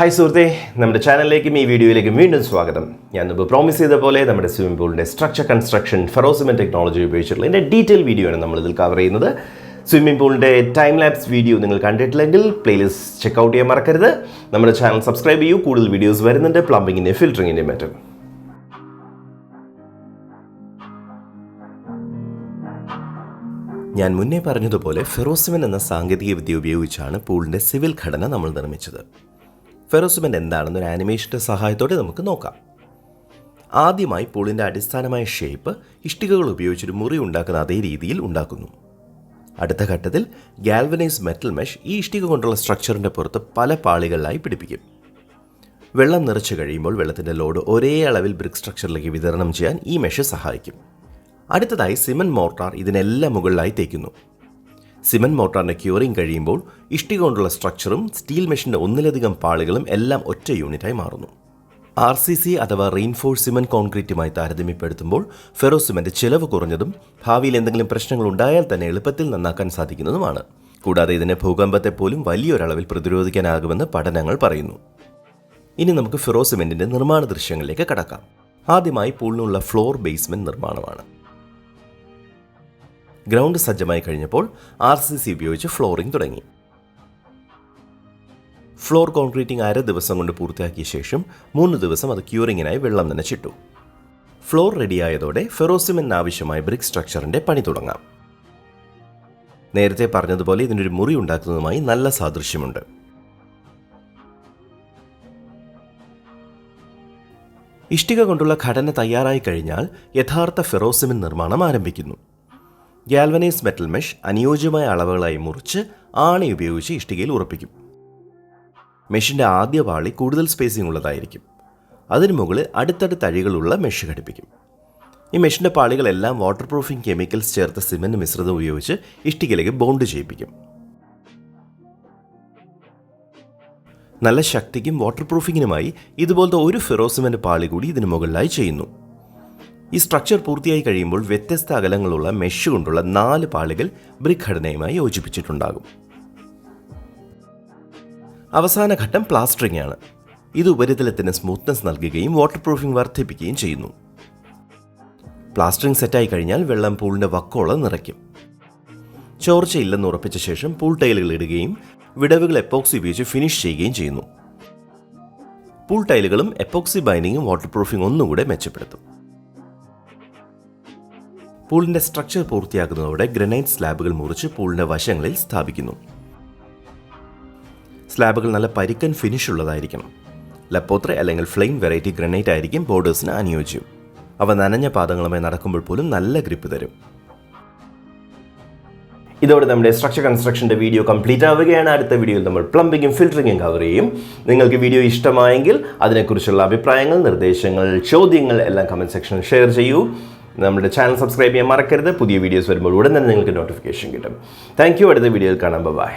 Hi സുഹൃത്തെ നമ്മുടെ ചാനലിലേക്കും ഈ വീഡിയോയിലേക്കും വീണ്ടും സ്വാഗതം. ഞാൻ മുമ്പ് പ്രോമിസ് ചെയ്ത പോലെ നമ്മുടെ സ്വിമ്മിംഗ് പൂളിന്റെ സ്ട്രക്ചർ കൺസ്ട്രക്ഷൻ ഫെറോസിമെൻ ടെക്നോളജി ഉപയോഗിച്ചിട്ടുള്ള എന്റെ ഡീറ്റെയിൽ വീഡിയോ ആണ് നമ്മളിതിൽ കവർ ചെയ്യുന്നത്. സ്വിമ്മിംഗ് പൂളിന്റെ ടൈം ലാപ്സ് വീഡിയോ നിങ്ങൾ കണ്ടിട്ടില്ലെങ്കിൽ പ്ലേലിസ്റ്റ് ചെക്കൗട്ട് ചെയ്യാൻ മറക്കരുത്. നമ്മുടെ ചാനൽ സബ്സ്ക്രൈബ് ചെയ്യൂ കൂടുതൽ വീഡിയോസ് വരുന്നുണ്ട് പ്ലംബിങ്ങിന്റെ ഫിൽറ്ററിങ്ങിന്റെ മറ്റും ഞാൻ മുന്നേ പറഞ്ഞതുപോലെ ഫെറോസിമൻ എന്ന സാങ്കേതിക വിദ്യ ഉപയോഗിച്ചാണ് പൂളിന്റെ സിവിൽ ഘടന നമ്മൾ നിർമ്മിച്ചത്. ഫെറോസിമെൻ എന്താണെന്ന് ഒരു ആനിമേഷന്റെ സഹായത്തോടെ നമുക്ക് നോക്കാം. ആദ്യമായി പൂളിന്റെ അടിസ്ഥാനമായ ഷേപ്പ് ഇഷ്ടികകൾ ഉപയോഗിച്ചൊരു മുറി ഉണ്ടാക്കുന്ന അതേ രീതിയിൽ ഉണ്ടാക്കുന്നു. അടുത്ത ഘട്ടത്തിൽ ഗാൽവനൈസ് മെറ്റൽ മെഷ് ഈ ഇഷ്ടിക കൊണ്ടുള്ള സ്ട്രക്ചറിന്റെ പുറത്ത് പല പാളികളിലായി പിടിപ്പിക്കും. വെള്ളം നിറച്ചു കഴിയുമ്പോൾ വെള്ളത്തിന്റെ ലോഡ് ഒരേ അളവിൽ ബ്രിക്ക് സ്ട്രക്ചറിലേക്ക് വിതരണം ചെയ്യാൻ ഈ മെഷ് സഹായിക്കും. അടുത്തതായി സിമൻ മോർട്ടാർ ഇതിനെല്ലാം മുകളിലായി തേക്കുന്നു. സിമൻ മോർട്ടാറിന്റെ ക്യൂറിംഗ് കഴിയുമ്പോൾ ഇഷ്ടിക കൊണ്ടുള്ള സ്ട്രക്ചറും സ്റ്റീൽ മെഷീന്റെ ഒന്നിലധികം പാളികളും എല്ലാം ഒറ്റ യൂണിറ്റായി മാറുന്നു. ആർ സി സി അഥവാ റീൻഫോഴ്സ് സിമെന്റ് കോൺക്രീറ്റുമായി താരതമ്യപ്പെടുത്തുമ്പോൾ ഫെറോ സിമെന്റ് ചിലവ് കുറഞ്ഞതും ഭാവിയിൽ എന്തെങ്കിലും പ്രശ്നങ്ങൾ ഉണ്ടായാൽ തന്നെ എളുപ്പത്തിൽ നന്നാക്കാൻ സാധിക്കുന്നതുമാണ്. കൂടാതെ ഇതിനെ ഭൂകമ്പത്തെ പോലും വലിയൊരളവിൽ പ്രതിരോധിക്കാനാകുമെന്ന് പഠനങ്ങൾ പറയുന്നു. ഇനി നമുക്ക് ഫെറോ സിമെന്റിന്റെ നിർമ്മാണ ദൃശ്യങ്ങളിലേക്ക് കടക്കാം. ആദ്യമായി പൂളിനുള്ള ഫ്ലോർ ബേസ്മെന്റ് നിർമ്മാണമാണ്. ഗ്രൗണ്ട് സജ്ജമായി കഴിഞ്ഞപ്പോൾ ആർ സി സി ഉപയോഗിച്ച് ഫ്ലോറിംഗ് തുടങ്ങി. ഫ്ലോർ കോൺക്രീറ്റിംഗ് അര ദിവസം കൊണ്ട് പൂർത്തിയാക്കിയ ശേഷം മൂന്ന് ദിവസം അത് ക്യൂറിങ്ങിനായി വെള്ളം നനച്ചിട്ടു ഫ്ലോർ റെഡിയായതോടെ ഫെറോസിമെന്റിന് ആവശ്യമായ ബ്രിക് സ്ട്രക്ചറിന്റെ പണി തുടങ്ങാം. നേരത്തെ പറഞ്ഞതുപോലെ ഇതിനൊരു മുറി ഉണ്ടാക്കുന്നതുമായി നല്ല സാദൃശ്യമുണ്ട്. ഇഷ്ടിക കൊണ്ടുള്ള ഘടന തയ്യാറായി കഴിഞ്ഞാൽ യഥാർത്ഥ ഫെറോസിമിൻ നിർമ്മാണം ആരംഭിക്കുന്നു. ഗാൽവനൈസ് മെറ്റൽ മെഷ് അനുയോജ്യമായ അളവുകളായി മുറിച്ച് ആണി ഉപയോഗിച്ച് ഇഷ്ടികയിൽ ഉറപ്പിക്കും. മെഷിന്റെ ആദ്യ പാളി കൂടുതൽ സ്പേസിംഗ് ഉള്ളതായിരിക്കും. അതിനു മുകളിൽ അടുത്തടുത്ത അഴികളുള്ള മെഷ് ഘടിപ്പിക്കും. ഈ മെഷിന്റെ പാളികളെല്ലാം വാട്ടർ പ്രൂഫിംഗ് കെമിക്കൽസ് ചേർത്ത സിമെന്റ് മിശ്രിതം ഉപയോഗിച്ച് ഇഷ്ടികയിലേക്ക് ബോണ്ട് ചെയ്യിപ്പിക്കും. നല്ല ശക്തിക്കും വാട്ടർ പ്രൂഫിങ്ങിനുമായി ഇതുപോലത്തെ ഒരു ഫെറോസിമെന്റ് പാളി കൂടി ഇതിനു മുകളിലായി ചെയ്യുന്നു. ഈ സ്ട്രക്ചർ പൂർത്തിയായി കഴിയുമ്പോൾ വ്യത്യസ്ത അകലങ്ങളുള്ള മെഷ് കൊണ്ടുള്ള നാല് പാളികൾ ബ്രിക് ഘടനയുമായി യോജിപ്പിച്ചിട്ടുണ്ടാകും. അവസാന ഘട്ടം പ്ലാസ്റ്ററിംഗ് ആണ്. ഇത് ഉപരിതലത്തിന് സ്മൂത്ത്നെസ് നൽകുകയും വാട്ടർ പ്രൂഫിംഗ് വർദ്ധിപ്പിക്കുകയും ചെയ്യുന്നു. പ്ലാസ്റ്ററിംഗ് സെറ്റായി കഴിഞ്ഞാൽ വെള്ളം പൂളിന്റെ വക്കോളം നിറയ്ക്കും. ചോർച്ചയില്ലെന്ന് ഉറപ്പിച്ച ശേഷം പൂൾ ടൈലുകൾ ഇടുകയും വിടവുകൾ എപ്പോക്സി ഉപയോഗിച്ച് ഫിനിഷ് ചെയ്യുകയും ചെയ്യുന്നു. പൂൾ ടൈലുകളും എപ്പോക്സി ബൈൻഡിങ്ങും വാട്ടർ പ്രൂഫിംഗ് ഒന്നുകൂടെ മെച്ചപ്പെടുത്തും. പൂളിന്റെ സ്ട്രക്ചർ പൂർത്തിയാക്കുന്നതോടെ ഗ്രനൈറ്റ് സ്ലാബുകൾ മുറിച്ച് പൂളിന്റെ വശങ്ങളിൽ സ്ഥാപിക്കുന്നു. സ്ലാബുകൾ നല്ല പരിക്കൻ ഫിനിഷ് ഉള്ളതായിരിക്കണം. ലപ്പോത്ര അല്ലെങ്കിൽ ഫ്ലെയിം വെറൈറ്റി ഗ്രനൈറ്റ് ആയിരിക്കും ബോർഡേഴ്സിന് അനുയോജ്യം. അവ നനഞ്ഞ പാദങ്ങളുമായി നടക്കുമ്പോൾ പോലും നല്ല ഗ്രിപ്പ് തരും. ഇതോടെ നമ്മുടെ സ്ട്രക്ചർ കൺസ്ട്രക്ഷന്റെ വീഡിയോ കംപ്ലീറ്റ് ആവുകയാണ്. അടുത്ത വീഡിയോയിൽ നമ്മൾ പ്ലംബിങ്ങും ഫിൽറ്ററിങ്ങും കവർ ചെയ്യും. നിങ്ങൾക്ക് വീഡിയോ ഇഷ്ടമായെങ്കിൽ അതിനെക്കുറിച്ചുള്ള അഭിപ്രായങ്ങൾ നിർദ്ദേശങ്ങൾ ചോദ്യങ്ങൾ എല്ലാം കമന്റ് സെക്ഷനിൽ ഷെയർ ചെയ്യൂ. നമ്മുടെ ചാനൽ സബ്സ്ക്രൈബ് ചെയ്യാൻ മറക്കരുത്. പുതിയ വീഡിയോസ് വരുമ്പോൾ ഉടൻ തന്നെ നിങ്ങൾക്ക് നോട്ടിഫിക്കേഷൻ കിട്ടും. താങ്ക് യു അടുത്ത വീഡിയോയിൽ കാണാം. ബൈ